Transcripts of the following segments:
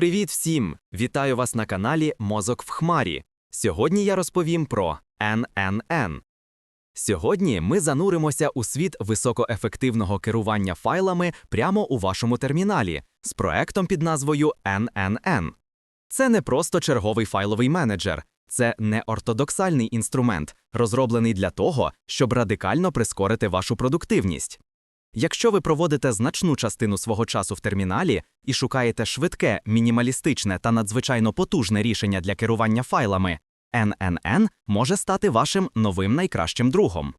Привіт всім! Вітаю вас на каналі Мозок в Хмарі. Сьогодні я розповім про NNN. Сьогодні ми зануримося у світ високоефективного керування файлами прямо у вашому терміналі з проектом під назвою NNN. Це не просто черговий файловий менеджер, це неортодоксальний інструмент, розроблений для того, щоб радикально прискорити вашу продуктивність. Якщо ви проводите значну частину свого часу в терміналі і шукаєте швидке, мінімалістичне та надзвичайно потужне рішення для керування файлами, NNN може стати вашим новим найкращим другом.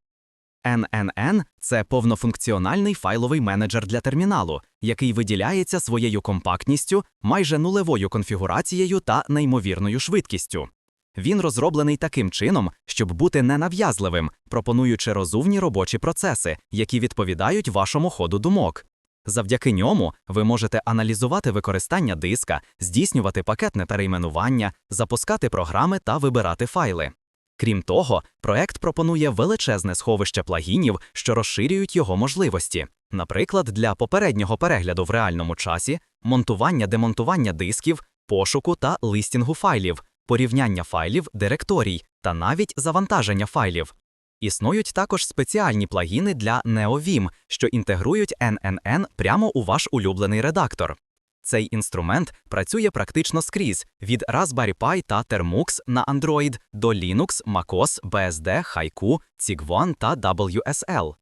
NNN – це повнофункціональний файловий менеджер для терміналу, який виділяється своєю компактністю, майже нулевою конфігурацією та неймовірною швидкістю. Він розроблений таким чином, щоб бути ненав'язливим, пропонуючи розумні робочі процеси, які відповідають вашому ходу думок. Завдяки ньому ви можете аналізувати використання диска, здійснювати пакетне перейменування, запускати програми та вибирати файли. Крім того, проект пропонує величезне сховище плагінів, що розширюють його можливості, наприклад, для попереднього перегляду в реальному часі, монтування демонтування дисків, пошуку та листінгу файлів, порівняння файлів, директорій та навіть завантаження файлів. Існують також спеціальні плагіни для NeoVim, що інтегрують NNN прямо у ваш улюблений редактор. Цей інструмент працює практично скрізь від Raspberry Pi та Termux на Android до Linux, MacOS, BSD, Haiku, Cygwon та WSL.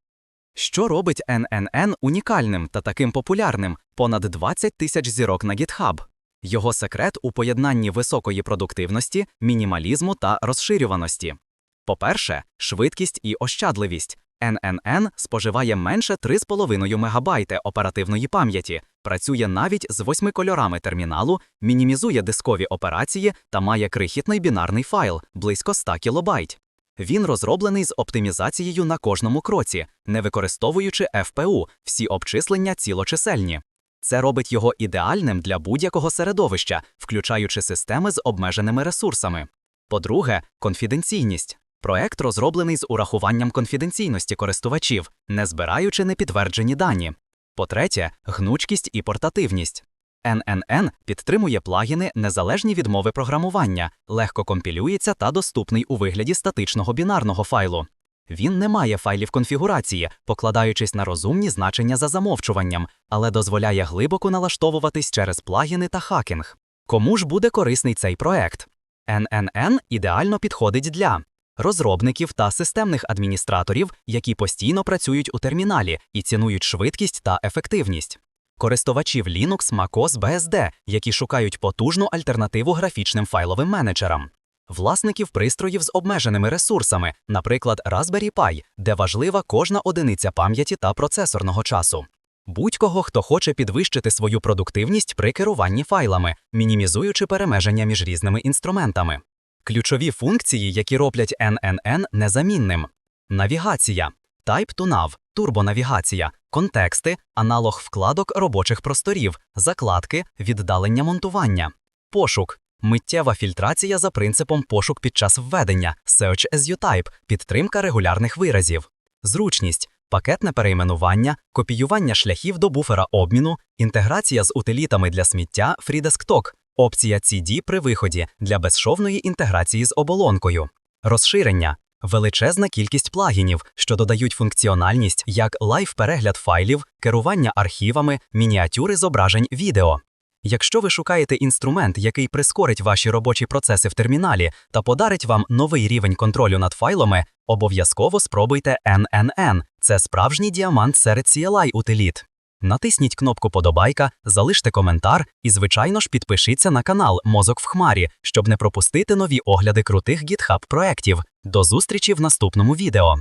Що робить NNN унікальним та таким популярним понад 20 тисяч зірок на GitHub? Його секрет у поєднанні високої продуктивності, мінімалізму та розширюваності. По-перше, швидкість і ощадливість. NNN споживає менше 3,5 МБ оперативної пам'яті, працює навіть з восьми кольорами терміналу, мінімізує дискові операції та має крихітний бінарний файл близько 100 кБ. Він розроблений з оптимізацією на кожному кроці, не використовуючи FPU, всі обчислення цілочисельні. Це робить його ідеальним для будь-якого середовища, включаючи системи з обмеженими ресурсами. По-друге, конфіденційність. Проект розроблений з урахуванням конфіденційності користувачів, не збираючи непідтверджені дані. По-третє, гнучкість і портативність. NNN підтримує плагіни незалежні від мови програмування, легко компілюється та доступний у вигляді статичного бінарного файлу. Він не має файлів конфігурації, покладаючись на розумні значення за замовчуванням, але дозволяє глибоко налаштовуватись через плагіни та хакінг. Кому ж буде корисний цей проект? NNN ідеально підходить для розробників та системних адміністраторів, які постійно працюють у терміналі і цінують швидкість та ефективність. Користувачів Linux, MacOS, BSD, які шукають потужну альтернативу графічним файловим менеджерам. Власників пристроїв з обмеженими ресурсами, наприклад, Raspberry Pi, де важлива кожна одиниця пам'яті та процесорного часу. Будь-кого, хто хоче підвищити свою продуктивність при керуванні файлами, мінімізуючи перемеження між різними інструментами. Ключові функції, які роблять NNN незамінним: навігація, Type to Nav, турбонавігація, контексти, аналог вкладок робочих просторів, закладки, віддалення монтування, пошук, миттєва фільтрація за принципом пошук під час введення, Search as you type, підтримка регулярних виразів, зручність. Пакетне перейменування, копіювання шляхів до буфера обміну, інтеграція з утилітами для сміття FreeDesktop, опція CD при виході для безшовної інтеграції з оболонкою, розширення, величезна кількість плагінів, що додають функціональність як лайв-перегляд файлів, керування архівами, мініатюри зображень відео. Якщо ви шукаєте інструмент, який прискорить ваші робочі процеси в терміналі та подарить вам новий рівень контролю над файлами, обов'язково спробуйте NNN. Це справжній діамант серед CLI утиліт. Натисніть кнопку Подобайка, залиште коментар і, звичайно ж, підпишіться на канал Мозок в Хмарі, щоб не пропустити нові огляди крутих GitHub проєктів. До зустрічі в наступному відео.